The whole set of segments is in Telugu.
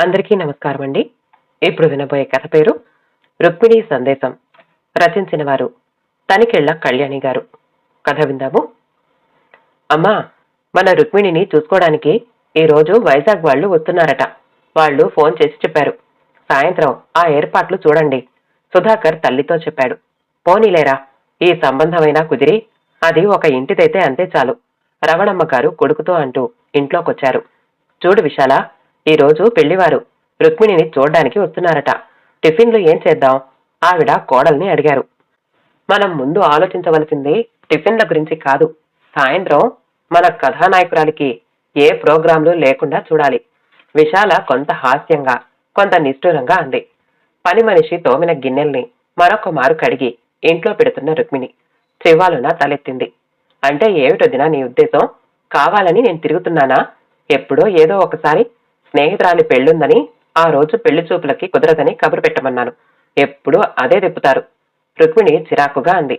అందరికీ నమస్కారం అండి ఇప్పుడు వినబోయే కథ పేరు రుక్మిణి సందేశం. రచించిన వారు తనికెళ్ళ కళ్యాణి గారు. కథ విందాము. అమ్మా మన రుక్మిణిని చూసుకోవడానికి ఈరోజు వైజాగ్ వాళ్ళు వస్తున్నారట. వాళ్ళు ఫోన్ చేసి చెప్పారు. సాయంత్రం ఆ ఏర్పాట్లు చూడండి సుధాకర్ తల్లితో చెప్పాడు. పోనీలేరా ఈ సంబంధమైనా కుదిరి అది ఒక ఇంటిదైతే అంతే చాలు. రవణమ్మ గారు కొడుకుతో అంటూ ఇంట్లోకొచ్చారు. చూడు విశాల ఈరోజు పెళ్ళివారు రుక్మిణిని చూడ్డానికి వస్తున్నారట. టిఫిన్లు ఏం చేద్దాం? ఆవిడ కోడల్ని అడిగారు. మనం ముందు ఆలోచించవలసింది టిఫిన్ల గురించి కాదు. సాయంత్రం మన కథానాయకురాలికి ఏ ప్రోగ్రాంలు లేకుండా చూడాలి. విశాల కొంత హాస్యంగా కొంత నిష్ఠూరంగా అంది. పని మనిషి తోమిన గిన్నెల్ని మరొక మారు కడిగి ఇంట్లో పెడుతున్న రుక్మిణి చివ్వాలున తలెత్తింది. అంటే ఏమిటొదినా నీ ఉద్దేశం? కావాలని నేను తిరుగుతున్నానా? ఎప్పుడో ఏదో ఒకసారి స్నేహితురాని పెళ్ళుందని ఆ రోజు పెళ్ళి చూపులకి కుదరదని కబురు పెట్టమన్నాను. ఎప్పుడూ అదే తిప్పుతారు రుక్మిణి చిరాకుగా అంది.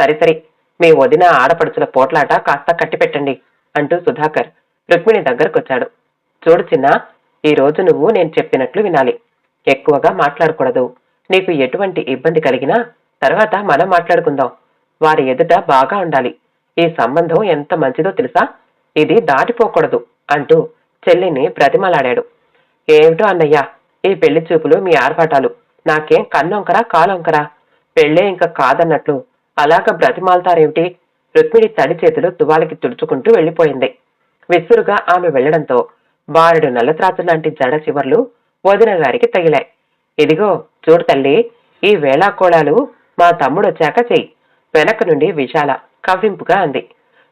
సరి సరి మీ వదిన ఆడపడుచుల పోట్లాట కాస్త కట్టిపెట్టండి అంటూ సుధాకర్ రుక్మిణి దగ్గరకొచ్చాడు. చూడు చిన్న ఈ రోజు నువ్వు నేను చెప్పినట్లు వినాలి. ఎక్కువగా మాట్లాడకూడదు. నీకు ఎటువంటి ఇబ్బంది కలిగినా తర్వాత మనం మాట్లాడుకుందాం. వారి ఎదుట బాగా ఉండాలి. ఈ సంబంధం ఎంత మంచిదో తెలుసా? ఇది దాటిపోకూడదు అంటూ చెల్లిని ప్రతిమలాడాడు ఏమిటో అన్నయ్య ఈ పెళ్ళి చూపులు మీ ఆర్భాటాలు. నాకేం కన్నొంకరా కాలొంకరా పెళ్ళే ఇంకా కాదన్నట్లు. అలాగ బ్రతిమాలతారేమిటి? రుక్మిణి తడి చేతులు తువాలకి తుడుచుకుంటూ వెళ్ళిపోయింది. విసురుగా ఆమె వెళ్ళడంతో బారెడు నల్లత్రాచు లాంటి జడ చివర్లు వదిన గారికి తగిలాయి. ఇదిగో చూడు తల్లి ఈ వేళాకోళాలు మా తమ్ముడు వచ్చాక చెయ్యి. వెనక నుండి విశాల కవ్వింపుగా అంది.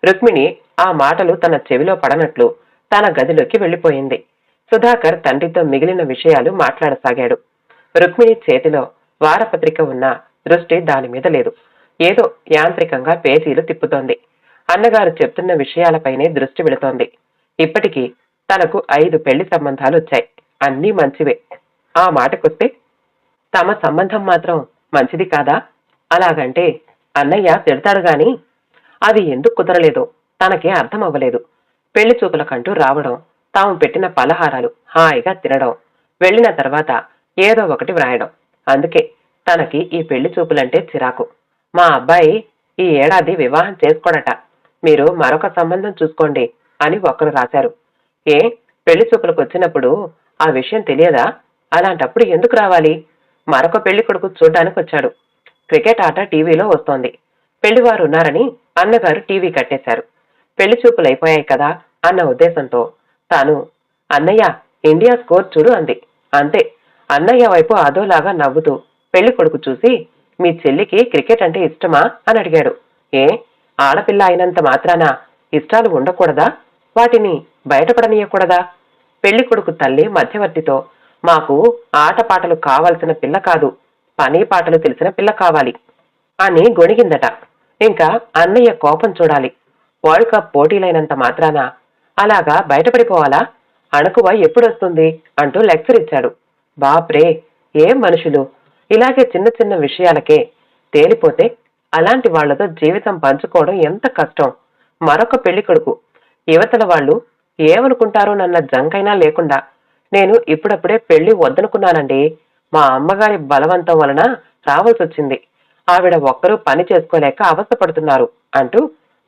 రుక్మిణి ఆ మాటలు తన చెవిలో పడనట్లు తన గదిలోకి వెళ్ళిపోయింది సుధాకర్ తండ్రితో మిగిలిన విషయాలు మాట్లాడసాగాడు. రుక్మిణి చేతిలో వారపత్రిక ఉన్న దృష్టి దాని మీద లేదు. ఏదో యాంత్రికంగా పేజీలు తిప్పుతోంది. అన్నగారు చెప్తున్న విషయాలపైనే దృష్టి వెళుతోంది. ఇప్పటికీ తనకు ఐదు పెళ్ళి సంబంధాలు వచ్చాయి అన్నీ మంచివే. ఆ మాటకొస్తే తమ సంబంధం మాత్రం మంచిది కాదా? అలాగంటే అన్నయ్య తిడతాడు గాని అది ఎందుకు కుదరలేదో? తనకే అర్థం అవ్వలేదు పెళ్ళి చూపులకంటూ రావడం తాము పెట్టిన పలహారాలు హాయిగా తినడం వెళ్ళిన తర్వాత ఏదో ఒకటి వ్రాయడం. అందుకే తనకి ఈ పెళ్ళి చూపులంటే చిరాకు. మా అబ్బాయి ఈ ఏడాది వివాహం చేసుకోడట. మీరు మరొక సంబంధం చూసుకోండి అని ఒకరు రాశారు. ఏ పెళ్ళి చూపులకు వచ్చినప్పుడు ఆ విషయం తెలియదా? అలాంటప్పుడు ఎందుకు రావాలి? మరొక పెళ్ళి కొడుకు చూడ్డానికి వచ్చాడు. క్రికెట్ ఆట టీవీలో వస్తోంది. పెళ్ళివారు ఉన్నారని అన్నగారు టీవీ కట్టేశారు. పెళ్ళి చూపులు అయిపోయాయి కదా అన్న ఉద్దేశంతో. తాను అన్నయ్య ఇండియా స్కోర్ చూడు అంది. అంతే. అన్నయ్య వైపు అదోలాగా నవ్వుతూ పెళ్ళి కొడుకు చూసి మీ చెల్లికి క్రికెట్ అంటే ఇష్టమా? అని అడిగాడు. ఏ? ఆడపిల్ల అయినంత మాత్రాన? ఇష్టాలు ఉండకూడదా? వాటిని బయటపడనీయకూడదా? పెళ్ళి కొడుకు తల్లి మధ్యవర్తితో మాకు ఆటపాటలు కావలసిన పిల్ల కాదు. పని పాటలు తెలిసిన పిల్ల కావాలి అని గొణిగిందట. ఇంకా అన్నయ్య కోపం చూడాలి. వరల్డ్ కప్ పోటీలైనంత మాత్రాన అలాగా బయటపడిపోవాలా? అణకువ ఎప్పుడొస్తుంది? అంటూ లెక్చర్ ఇచ్చాడు. బాప్రే ఏం మనుషులు? ఇలాగే చిన్న చిన్న విషయాలకే తేలిపోతే అలాంటి వాళ్ళతో జీవితం పంచుకోవడం ఎంత కష్టం? మరొక పెళ్ళి కొడుకు యువతల వాళ్ళు ఏమనుకుంటారోనన్న జంకైనా లేకుండా నేను ఇప్పుడప్పుడే పెళ్ళి వద్దనుకున్నానండి. మా అమ్మగారి బలవంతం వలన రావాల్సొచ్చింది. ఆవిడ ఒక్కరూ పని చేసుకోలేక అవస్థపడుతున్నారు అంటూ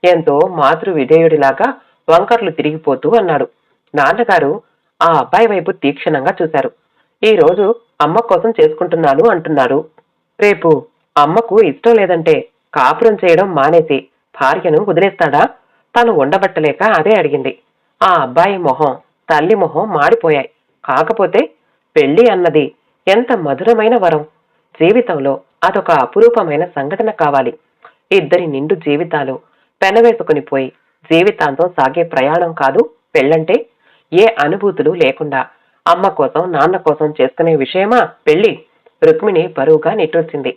ఎంతో మాతృ విధేయుడిలాగా వంకర్లు తిరిగిపోతూ అన్నాడు. నాన్నగారు ఆ అబ్బాయి వైపు తీక్షణంగా చూశారు. ఈరోజు అమ్మ కోసం చేసుకుంటున్నాను అంటున్నారు. రేపు అమ్మకు ఇష్టం లేదంటే కాపురం చేయడం మానేసి భార్యను వదిలేస్తాడా? తను ఉండబట్టలేక అదే అడిగింది. ఆ అబ్బాయి మొహం తల్లి మొహం మాడిపోయాయి. కాకపోతే పెళ్ళి అన్నది ఎంత మధురమైన వరం. జీవితంలో అదొక అపురూపమైన సంఘటన కావాలి. ఇద్దరి నిండు జీవితాలు పెనవేసుకుని పోయి జీవితాంతం సాగే ప్రయాణం కాదు పెళ్ళంటే ఏ అనుభూతులు లేకుండా అమ్మ కోసం నాన్న కోసం చేసుకునే విషయమా? పెళ్ళి రుక్మిణి బరువుగా నిట్టూర్చింది.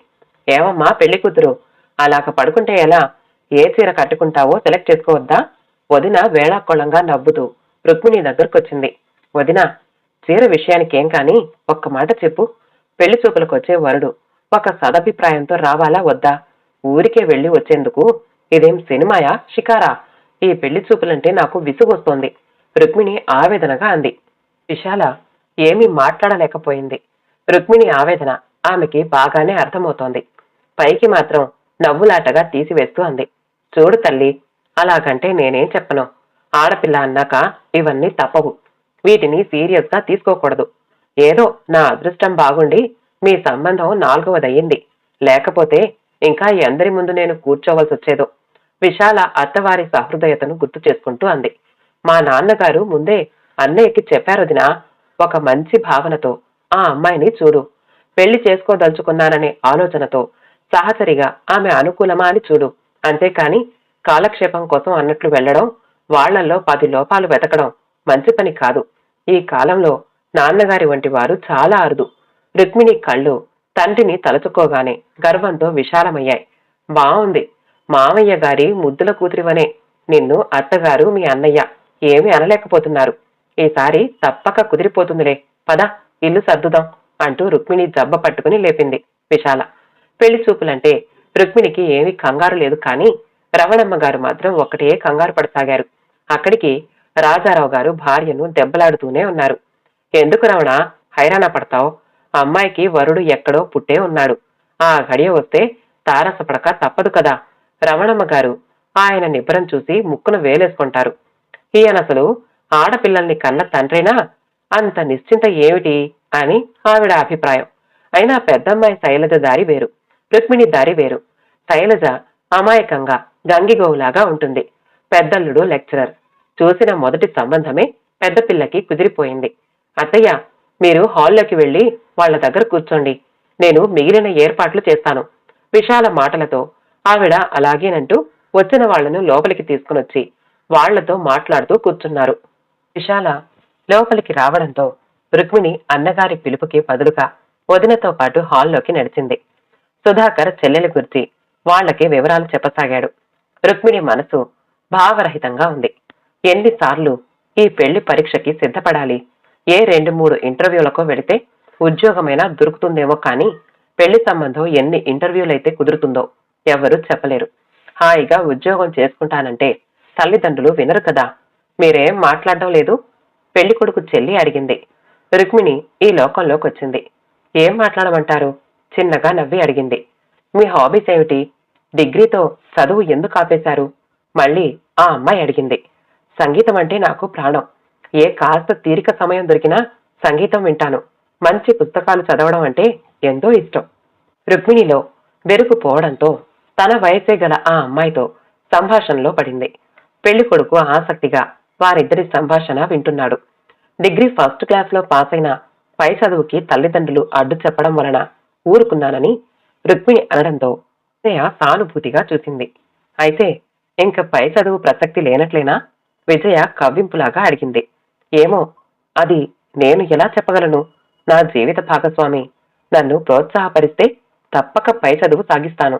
ఏమమ్మా పెళ్ళి కూతురు? అలాగ పడుకుంటే ఎలా? ఏ చీర కట్టుకుంటావో సెలెక్ట్ చేసుకోవద్దా? వదిన వేళాకోళంగా నవ్వుతూ రుక్మిణి దగ్గరకొచ్చింది. వదిన చీర విషయానికేం కాని ఒక్క మాట చెప్పు. పెళ్ళి చూపులకొచ్చే వరుడు ఒక సదభిప్రాయంతో రావాలా వద్దా? ఊరికే వెళ్ళి వచ్చేందుకు ఇదేం సినిమాయా? షికారా? ఈ పెళ్ళి చూపులంటే నాకు విసుగొస్తోంది. రుక్మిణి ఆవేదనగా అంది. విశాల ఏమీ మాట్లాడలేకపోయింది. రుక్మిణి ఆవేదన ఆమెకి బాగానే అర్థమవుతోంది. పైకి మాత్రం నవ్వులాటగా తీసివేస్తూ అంది. చూడు తల్లి అలాగంటే నేనేం చెప్పను. ఆడపిల్ల అన్నాక ఇవన్నీ తప్పవు. వీటిని సీరియస్గా తీసుకోకూడదు. ఏదో నా అదృష్టం బాగుండి మీ సంబంధం నాలుగవదయ్యింది. లేకపోతే ఇంకా ఎందరి ముందు నేను కూర్చోవలసి వచ్చేదో విశాల అత్తవారి సహృదయతను గుర్తు చేసుకుంటూ అంది. మా నాన్నగారు ముందే అన్నయ్యకి చెప్పారు వదినా ఒక మంచి భావనతో ఆ అమ్మాయిని చూడు. పెళ్ళి చేసుకోదలుచుకున్నాననే ఆలోచనతో సహచరిగా ఆమె అనుకూలమా అని చూడు. అంతేకాని కాలక్షేపం కోసం అన్నట్లు వెళ్ళడం వాళ్ళల్లో పది లోపాలు వెతకడం మంచి పని కాదు. ఈ కాలంలో నాన్నగారి వంటి వారు చాలా అరుదు. రుక్మిణి కళ్ళు తండ్రిని తలుచుకోగానే గర్వంతో విశాలమయ్యాయి. బావుంది. మామయ్య గారి ముద్దుల కూతురివనే. నిన్ను అత్తగారు మీ అన్నయ్య ఏమి అనలేకపోతున్నారు. ఈసారి తప్పక కుదిరిపోతుందిలే. పద ఇల్లు సర్దుదాం అంటూ రుక్మిణి జబ్బ పట్టుకుని లేపింది విశాల. పెళ్ళి చూపులంటే రుక్మిణికి ఏమీ కంగారు లేదు కానీ రవణమ్మ గారు మాత్రం ఒకటే కంగారు పడసాగారు. అక్కడికి రాజారావు గారు భార్యను దెబ్బలాడుతూనే ఉన్నారు. ఎందుకు రమణ హైరాణ పడతావు? అమ్మాయికి వరుడు ఎక్కడో పుట్టే ఉన్నాడు. ఆ గడియ వస్తే తారసపడక తప్పదు కదా. రమణమ్మ గారు ఆయన నిబ్బరం చూసి ముక్కును వేలేసుకుంటారు. ఈయనసలు ఆడపిల్లల్ని కన్న తండ్రేనా? అంత నిశ్చింత ఏమిటి? అని ఆవిడ అభిప్రాయం. అయినా పెద్దమ్మాయి శైలజ దారి వేరు రుక్మిణి దారి వేరు. శైలజ అమాయకంగా గంగిగోవులాగా ఉంటుంది. పెద్దల్లుడు లెక్చరర్. చూసిన మొదటి సంబంధమే పెద్ద పిల్లకి కుదిరిపోయింది. అత్తయ్య మీరు హాల్లోకి వెళ్ళి వాళ్ళ దగ్గర కూర్చోండి. నేను మిగిలిన ఏర్పాట్లు చేస్తాను. విశాల మాటలతో ఆవిడ అలాగేనంటూ వచ్చిన వాళ్ళను లోపలికి తీసుకునొచ్చి వాళ్ళతో మాట్లాడుతూ కూర్చున్నారు. విశాల లోపలికి రావడంతో రుక్మిణి అన్నగారి పిలుపుకి బదులుగా వదినతో పాటు హాల్లోకి నడిచింది. సుధాకర్ చెల్లెలి గురించి వాళ్ళకి వివరాలు చెప్పసాగాడు. రుక్మిణి మనసు భావరహితంగా ఉంది. ఎన్నిసార్లు ఈ పెళ్ళి పరీక్షకి సిద్ధపడాలి? ఏ రెండు మూడు ఇంటర్వ్యూలకు వెళితే ఉద్యోగమైనా దొరుకుతుందేమో కానీ పెళ్ళి సంబంధం ఎన్ని ఇంటర్వ్యూలైతే కుదురుతుందో ఎవరూ చెప్పలేరు. హాయిగా ఉద్యోగం చేసుకుంటానంటే తల్లిదండ్రులు వినరు కదా. మీరేం మాట్లాడడం లేదు? పెళ్ళి కొడుకు చెల్లి అడిగింది. రుక్మిణి ఈ లోకంలోకి వచ్చింది. ఏం మాట్లాడమంటారు? చిన్నగా నవ్వి అడిగింది. మీ హాబీస్ ఏమిటి? డిగ్రీతో చదువు ఎందుకు ఆపేశారు? మళ్ళీ ఆ అమ్మాయి అడిగింది. సంగీతం అంటే నాకు ప్రాణం. ఏ కాస్త తీరిక సమయం దొరికినా సంగీతం వింటాను. మంచి పుస్తకాలు చదవడం అంటే ఎంతో ఇష్టం. రుక్మిణిలో బెరుకు పోవడంతో తన వయసే గల ఆ అమ్మాయితో సంభాషణలో పడింది. పెళ్ళి కొడుకు ఆసక్తిగా వారిద్దరి సంభాషణ వింటున్నాడు. డిగ్రీ ఫస్ట్ క్లాస్లో పాస్ అయిన పై చదువుకి తల్లిదండ్రులు అడ్డు చెప్పడం వలన ఊరుకున్నానని రుక్మిణి అనడంతో విజయ సానుభూతిగా చూసింది. అయితే ఇంక పై చదువు ప్రసక్తి లేనట్లేనా? విజయ కవ్వింపులాగా అడిగింది. ఏమో అది నేను ఎలా చెప్పగలను? నా జీవిత భాగస్వామి నన్ను ప్రోత్సాహపరిస్తే తప్పక పై చదువు సాగిస్తాను.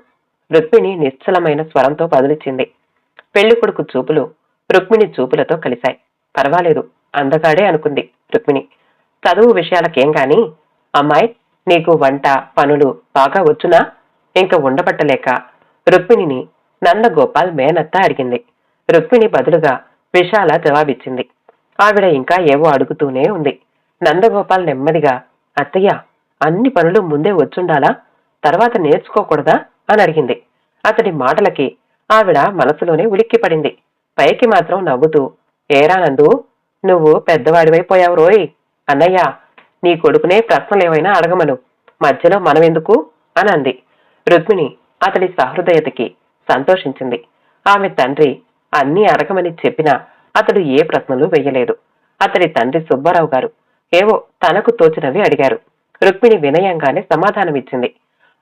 రుక్మిణి నిశ్చలమైన స్వరంతో బదులిచ్చింది పెళ్ళి కొడుకు చూపులు రుక్మిణి చూపులతో కలిశాయి. పర్వాలేదు అందగాడే అనుకుంది రుక్మిణి. చదువు విషయాలకేం గాని అమ్మాయి నీకు వంట పనులు బాగా వచ్చునా? ఇంక ఉండబట్టలేక రుక్మిణిని నందగోపాల్ మేనత్త అడిగింది. రుక్మిణి బదులుగా విశాల జవాబిచ్చింది. ఆవిడ ఇంకా ఏవో అడుగుతూనే ఉంది. నందగోపాల్ నెమ్మదిగా అత్తయ్య అన్ని పనులు ముందే వచ్చుండాలా? తర్వాత నేర్చుకోకూడదా? అని అడిగింది. అతడి మాటలకి ఆవిడ మనసులోనే ఉలిక్కిపడింది. పైకి మాత్రం నవ్వుతూ ఏరా నందు నువ్వు పెద్దవాడివైపోయావు రోయ్. అన్నయ్య నీ కొడుకునే ప్రశ్నలేవైనా అడగమను. మధ్యలో మనమెందుకు? అని అంది. రుక్మిణి అతడి సహృదయతకి సంతోషించింది. ఆమె తండ్రి అన్నీ అడగమని చెప్పినా అతడు ఏ ప్రశ్నలు వెయ్యలేదు అతడి తండ్రి సుబ్బారావు గారు ఏవో తనకు తోచినవి అడిగారు. రుక్మిణి వినయంగానే సమాధానమిచ్చింది.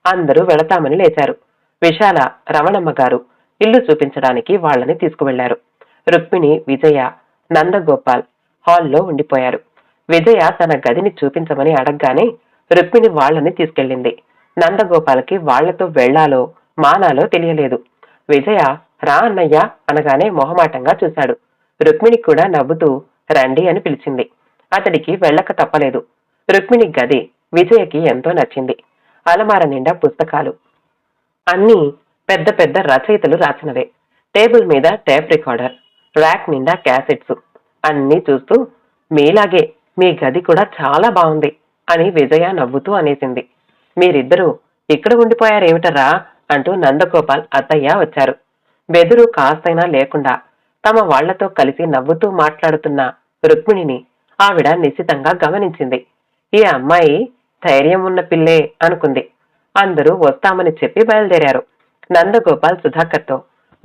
అందరూ వెళతామని లేచారు. విశాల రమణమ్మ గారు ఇల్లు చూపించడానికి వాళ్ళని తీసుకువెళ్ళారు. రుక్మిణి విజయ నందగోపాల్ హాల్లో ఉండిపోయారు. విజయ తన గదిని చూపించమని అడగగానే రుక్మిణి వాళ్ళని తీసుకెళ్ళింది. నందగోపాల్కి వాళ్ళతో వెళ్ళాలో మానాలో తెలియలేదు. విజయ రా అన్నయ్య అనగానే మొహమాటంగా చూశాడు. రుక్మిణి కూడా నవ్వుతూ రండి అని పిలిచింది. అతడికి వెళ్ళక తప్పలేదు. రుక్మిణి గది విజయకి ఎంతో నచ్చింది. అలమార నిండా పుస్తకాలు. అన్నీ పెద్ద పెద్ద రచయితలు రాసినవే. టేబుల్ మీద టేప్ రికార్డర్ ర్యాక్ నిండా క్యాసెట్స్. అన్నీ చూస్తూ మీలాగే మీ గది కూడా చాలా బాగుంది అని విజయ నవ్వుతూ అనేసింది. మీరిద్దరూ ఇక్కడ ఉండిపోయారేమిటరా? అంటూ నందగోపాల్ అత్తయ్య వచ్చారు. బెదురు కాస్తైనా లేకుండా తమ వాళ్ళతో కలిసి నవ్వుతూ మాట్లాడుతున్న రుక్మిణిని ఆవిడ నిశ్చితంగా గమనించింది. ఈ అమ్మాయి ధైర్యం ఉన్న పిల్లే అనుకుంది. అందరూ వస్తామని చెప్పి బయలుదేరారు. నందగోపాల్ సుధాకర్తో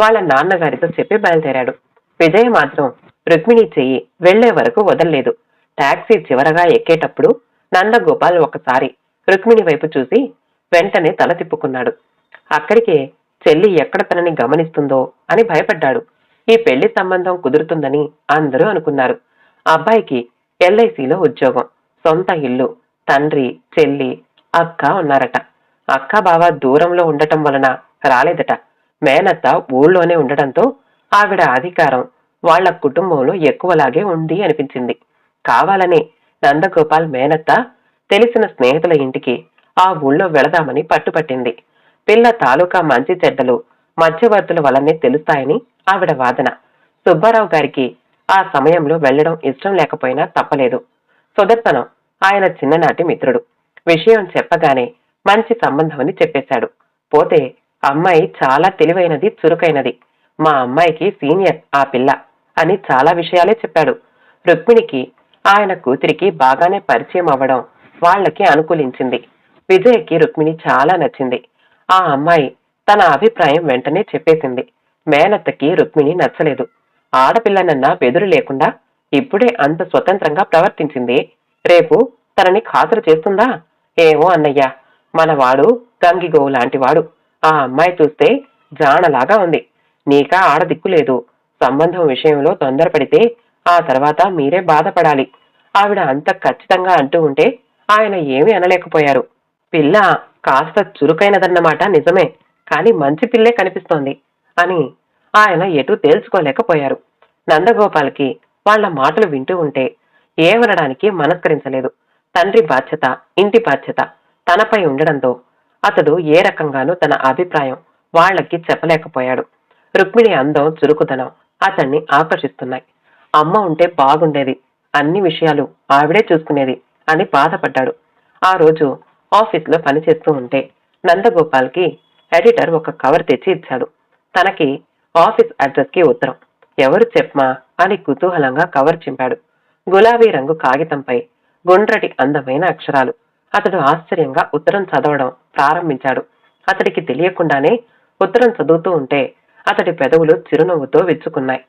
వాళ్ళ నాన్నగారితో చెప్పి బయలుదేరాడు. విజయ్ మాత్రం రుక్మిణి చెయ్యి వెళ్ళే వరకు వదలలేదు. టాక్సీ చివరగా ఎక్కేటప్పుడు నందగోపాల్ ఒకసారి రుక్మిణి వైపు చూసి వెంటనే తల తిప్పుకున్నాడు. అక్కడికే చెల్లి ఎక్కడ తనని గమనిస్తుందో అని భయపడ్డాడు. ఈ పెళ్ళి సంబంధం కుదురుతుందని అందరూ అనుకున్నారు. అబ్బాయికి ఎల్ఐసిలో ఉద్యోగం సొంత ఇల్లు తండ్రి చెల్లి అక్క ఉన్నారట. అక్క బావ దూరంలో ఉండటం వలన రాలేదట. మేనత్త ఊళ్ళోనే ఉండటంతో ఆవిడ అధికారం వాళ్ళ కుటుంబంలో ఎక్కువలాగే ఉంది అనిపించింది. కావాలనే నందగోపాల్ మేనత్త తెలిసిన స్నేహితుల ఇంటికి ఆ ఊళ్ళో వెళదామని పట్టుపట్టింది. పిల్ల తాలూకా మంచి చెడ్డలు మధ్యవర్తుల వల్లనే తెలుస్తాయని ఆవిడ వాదన. సుబ్బారావు గారికి ఆ సమయంలో వెళ్ళడం ఇష్టం లేకపోయినా తప్పలేదు. సుదర్శనం ఆయన చిన్ననాటి మిత్రుడు. విషయం చెప్పగానే మంచి సంబంధమని చెప్పేశాడు. పోతే అమ్మాయి చాలా తెలివైనది చురుకైనది. మా అమ్మాయికి సీనియర్ ఆ పిల్ల అని చాలా విషయాలే చెప్పాడు. రుక్మిణికి ఆయన కూతురికి బాగానే పరిచయం అవ్వడం వాళ్ళకి అనుకూలించింది. విజయ్కి రుక్మిణి చాలా నచ్చింది. ఆ అమ్మాయి తన అభిప్రాయం వెంటనే చెప్పేసింది. మేనత్తకి రుక్మిణి నచ్చలేదు. ఆడపిల్లనన్నా బెదురు లేకుండా ఇప్పుడే అంత స్వతంత్రంగా ప్రవర్తించింది రేపు తనని ఖాతరు చేస్తుందా? ఏమో అన్నయ్య మనవాడు గంగిగో లాంటివాడు. ఆ అమ్మాయి చూస్తే జానలాగా ఉంది. నీకా ఆడదిక్కు లేదు. సంబంధం విషయంలో తొందరపడితే ఆ తర్వాత మీరే బాధపడాలి. ఆవిడ అంత ఖచ్చితంగా అంటూ ఉంటే ఆయన ఏమీ అనలేకపోయారు. పిల్ల కాస్త చురుకైనదన్నమాట నిజమే కాని మంచి పిల్లే కనిపిస్తోంది అని ఆయన ఎటూ తేల్చుకోలేకపోయారు. నందగోపాల్కి వాళ్ళ మాటలు వింటూ ఉంటే ఏమనడానికి మనస్కరించలేదు. తండ్రి బాధ్యత ఇంటి బాధ్యత తనపై ఉండడంతో అతడు ఏ రకంగానూ తన అభిప్రాయం వాళ్ళకి చెప్పలేకపోయాడు. రుక్మిణి అందం చురుకుదనం అతన్ని ఆకర్షిస్తున్నాయి. అమ్మ ఉంటే బాగుండేది అన్ని విషయాలు ఆవిడే చూసుకునేది అని బాధపడ్డాడు. ఆ రోజు ఆఫీస్లో పనిచేస్తూ ఉంటే నందగోపాల్కి ఎడిటర్ ఒక కవర్ తెచ్చి ఇచ్చాడు. తనకి ఆఫీస్ అడ్రస్కి ఉత్తరం ఎవరు చెప్పమా? అని కుతూహలంగా కవర్ చింపాడు. గులాబీ రంగు కాగితంపై గుండ్రటి అందమైన అక్షరాలు. అతడు ఆశ్చర్యంగా ఉత్తరం చదవడం ప్రారంభించాడు. అతడికి తెలియకుండానే ఉత్తరం చదువుతూ ఉంటే అతడి పెదవులు చిరునవ్వుతో విచ్చుకున్నాయి.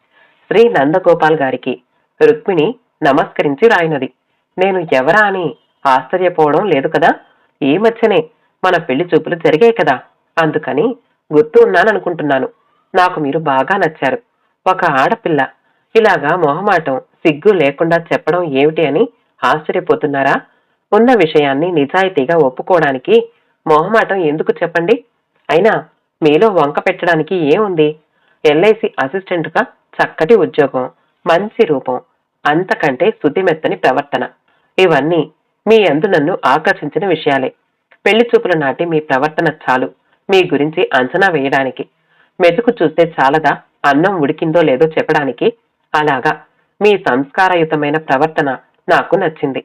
శ్రీ నందగోపాల్ గారికి రుక్మిణి నమస్కరించి రాయినది. నేను ఎవరా అని ఆశ్చర్యపోవడం లేదు కదా? ఈ మధ్యనే మన పెళ్ళి చూపులు జరిగాయి కదా? అందుకని గుర్తు ఉన్నాననుకుంటున్నాను. నాకు మీరు బాగా నచ్చారు. ఒక ఆడపిల్ల. ఇలాగా మొహమాటం సిగ్గు లేకుండా చెప్పడం ఏమిటి అని ఆశ్చర్యపోతున్నారా? ఉన్న విషయాన్ని నిజాయితీగా ఒప్పుకోవడానికి మొహమాటం ఎందుకు చెప్పండి? అయినా మీలో వంక పెట్టడానికి ఏముంది? ఎల్ఐసి అసిస్టెంట్గా చక్కటి ఉద్యోగం మంచి రూపం అంతకంటే శుద్ధిమెత్తని ప్రవర్తన. ఇవన్నీ మీ అందు నన్ను ఆకర్షించిన విషయాలే. పెళ్ళి చూపుల నాటి మీ ప్రవర్తన చాలు మీ గురించి అంచనా వేయడానికి. మెతుకు చూస్తే చాలదా? అన్నం ఉడికిందో లేదో చెప్పడానికి. అలాగా. మీ సంస్కారయుతమైన ప్రవర్తన నాకు నచ్చింది.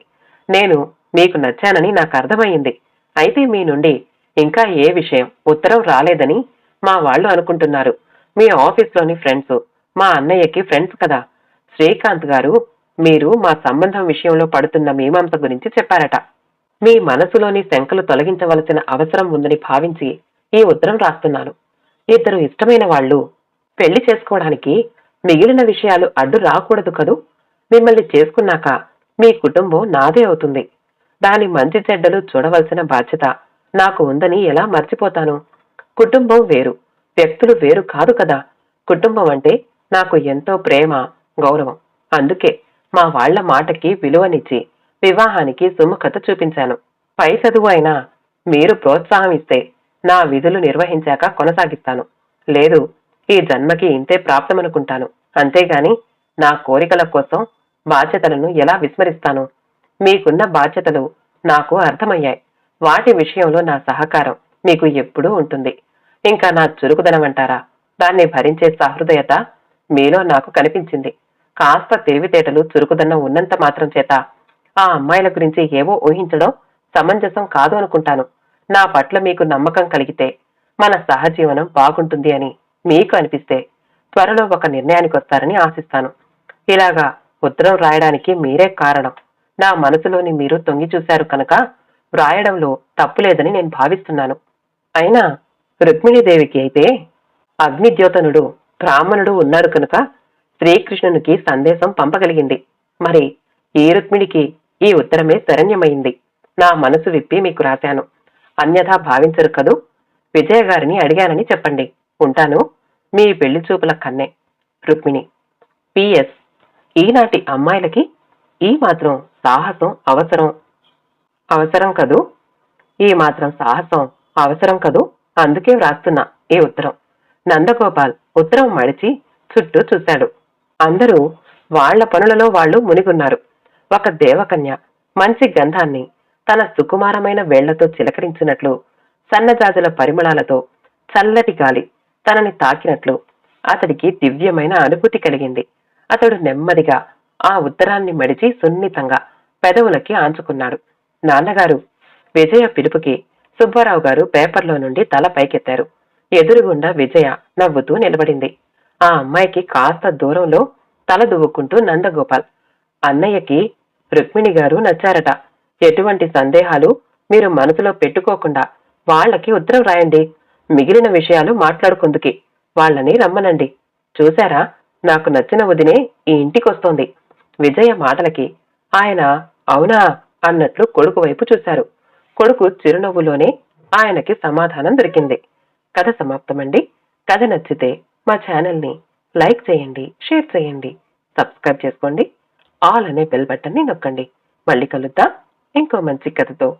నేను మీకు నచ్చానని నాకు అర్థమైంది. అయితే మీ నుండి ఇంకా ఏ విషయం ఉత్తరం రాలేదని మా వాళ్ళు అనుకుంటున్నారు. మీ ఆఫీస్లోని ఫ్రెండ్స్ మా అన్నయ్యకి ఫ్రెండ్స్ కదా. శ్రీకాంత్ గారు మీరు మా సంబంధం విషయంలో పడుతున్న మీమాంస గురించి చెప్పారట. మీ మనసులోని శంకలు తొలగించవలసిన అవసరం ఉందని భావించి ఈ ఉత్తరం రాస్తున్నాను. ఇద్దరు ఇష్టమైన వాళ్ళు పెళ్ళి చేసుకోవడానికి మిగిలిన విషయాలు అడ్డు రాకూడదు కదూ? మిమ్మల్ని చేసుకున్నాక మీ కుటుంబం నాదే అవుతుంది. దాని మంచి చెడ్డలు చూడవలసిన బాధ్యత నాకు ఉందని ఎలా మర్చిపోతాను? కుటుంబం వేరు వ్యక్తులు వేరు కాదు కదా. కుటుంబం అంటే నాకు ఎంతో ప్రేమ గౌరవం. అందుకే మా వాళ్ళ మాటకి విలువనిచ్చి వివాహానికి సుముఖత చూపించాను. పై చదువు అయినా మీరు ప్రోత్సాహం ఇస్తే నా విధులు నిర్వహించాక కొనసాగిస్తాను. లేదు ఈ జన్మకి ఇంతే ప్రాప్తమనుకుంటాను. అంతేగాని నా కోరికల కోసం బాధ్యతలను ఎలా విస్మరిస్తాను? మీకున్న బాధ్యతలు నాకు అర్థమయ్యాయి. వాటి విషయంలో నా సహకారం మీకు ఎప్పుడూ ఉంటుంది. ఇంకా నా చురుకుదనం అంటారా? దాన్ని భరించే సహృదయత మీలో నాకు కనిపించింది. కాస్త తెలివితేటలు చురుకుదనం ఉన్నంత మాత్రం చేత ఆ అమ్మాయిల గురించి ఏవో ఊహించడం సమంజసం కాదు అనుకుంటాను. నా పట్ల మీకు నమ్మకం కలిగితే మన సహజీవనం బాగుంటుంది అని మీకు అనిపిస్తే త్వరలో ఒక నిర్ణయానికి వస్తారని ఆశిస్తాను. ఇలాగా ఉత్తరం రాయడానికి మీరే కారణం. నా మనసులోని మీరు తొంగి చూశారు కనుక వ్రాయడంలో తప్పులేదని నేను భావిస్తున్నాను. అయినా రుక్మిణీదేవికి అయితే అగ్నిద్యోతనుడు బ్రాహ్మణుడు ఉన్నాడు కనుక శ్రీకృష్ణునికి సందేశం పంపగలిగింది. మరి ఈ రుక్మిణికి ఈ ఉత్తరమే శరణ్యమైంది. నా మనసు విప్పి మీకు రాశాను. అన్యథా భావించరు కదూ? విజయ గారిని అడిగానని చెప్పండి. ఉంటాను. మీ పెళ్ళి చూపుల కన్నే. రుక్మిణి. పిఎస్ ఈనాటి అమ్మాయిలకి ఈ మాత్రం సాహసం అవసరం. అవసరం కదూ? ఈ మాత్రం సాహసం అవసరం కదూ? అందుకే వ్రాస్తున్నా ఈ ఉత్తరం. నందగోపాల్ ఉత్తరం మడిచి చుట్టూ చూశాడు. అందరూ వాళ్ళ పనులలో వాళ్ళు మునిగున్నారు. ఒక దేవకన్య మంచి గంధాన్ని తన సుకుమారమైన వేళ్ళతో చిలకరించినట్లు సన్నజాజుల పరిమళాలతో చల్లటి గాలి తనని తాకినట్లు అతడికి దివ్యమైన అనుభూతి కలిగింది. అతడు నెమ్మదిగా ఆ ఉత్తరాన్ని మడిచి సున్నితంగా పెదవులకి ఆంచుకున్నాడు. నాన్నగారు విజయ పిలుపుకి సుబ్బారావు గారు పేపర్లో నుండి తల పైకెత్తారు. ఎదురుగుండా విజయ నవ్వుతూ నిలబడింది. ఆ అమ్మాయికి కాస్త దూరంలో తల దువ్వుకుంటూ నందగోపాల్ అన్నయ్యకి రుక్మిణి గారు నచ్చారట. ఎటువంటి సందేహాలు మీరు మనసులో పెట్టుకోకుండా వాళ్ళకి ఉత్తరం రాయండి. మిగిలిన విషయాలు మాట్లాడుకుందుకి. వాళ్ళని రమ్మనండి. చూశారా? నాకు నచ్చిన వదినే ఈ ఇంటికొస్తోంది. విజయ మాటలకి ఆయన అవునా అన్నట్లు కొడుకు వైపు చూశారు. కొడుకు చిరునవ్వులోనే ఆయనకి సమాధానం దొరికింది. కథ సమాప్తమండి. కథ నచ్చితే మా ఛానల్ని లైక్ చేయండి షేర్ చేయండి సబ్స్క్రైబ్ చేసుకోండి ఆల్ అనే బెల్ బటన్ని నొక్కండి. మళ్ళీ కలుద్దాం. ఇంకో మంచి కథతో.